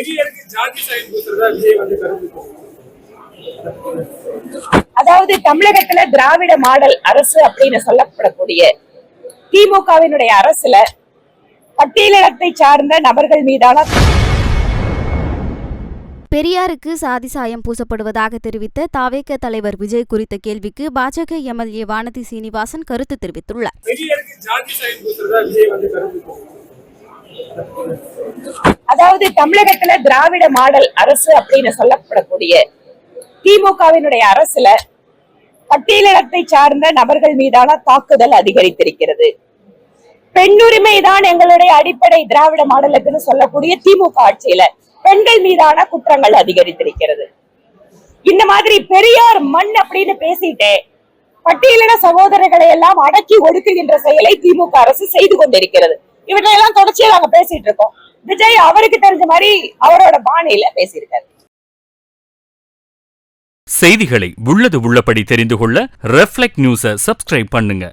பெரியாருக்கு ஜாதி சாயம் பூசுறதா விஜய் வந்து கருத்து அதாவது தமிழகத்துல திராவிட மாடல் அரசு அப்படின்னு சொல்லப்படக்கூடிய திமுகவினுடைய அரசுல பட்டியலினத்தை சார்ந்த நபர்கள் மீதான பெரியாருக்கு சாதி சாயம் பூசப்படுவதாக தெரிவித்த தாவேக தலைவர் விஜய் குறித்த கேள்விக்கு பாஜக எம்எல்ஏ வானதி சீனிவாசன் கருத்து தெரிவித்துள்ளார். அதாவது தமிழகத்துல திராவிட மாடல் அரசு அப்படின்னு சொல்லப்படக்கூடிய திமுகவினுடைய அரசுல பட்டியலினத்தை சார்ந்த நபர்கள் மீதான தாக்குதல் அதிகரித்திருக்கிறது. பெண்ணுரிமை தான் எங்களுடைய அடிப்படை திராவிட மாடலுக்குன்னு சொல்லக்கூடிய திமுக ஆட்சியில பெண்கள் மீதான குற்றங்கள் அதிகரித்திருக்கிறது. இந்த மாதிரி பெரியார் மண் அப்படின்னு பேசிட்டே பட்டியலின சகோதரர்களை எல்லாம் அடக்கி ஒடுக்குகின்ற செயலை திமுக அரசு செய்து கொண்டிருக்கிறது. இவற்றையெல்லாம் தொடர்ச்சியா நாங்க பேசிட்டு இருக்கோம். விஜய் அவருக்கு தெரிஞ்ச மாதிரி அவரோட பாணியில பேசியிருக்காரு. செய்திகளை உள்ளது உள்ளபடி தெரிந்து கொள்ள ரெஃப்ளெக்ட் நியூஸை சப்ஸ்கிரைப் பண்ணுங்க.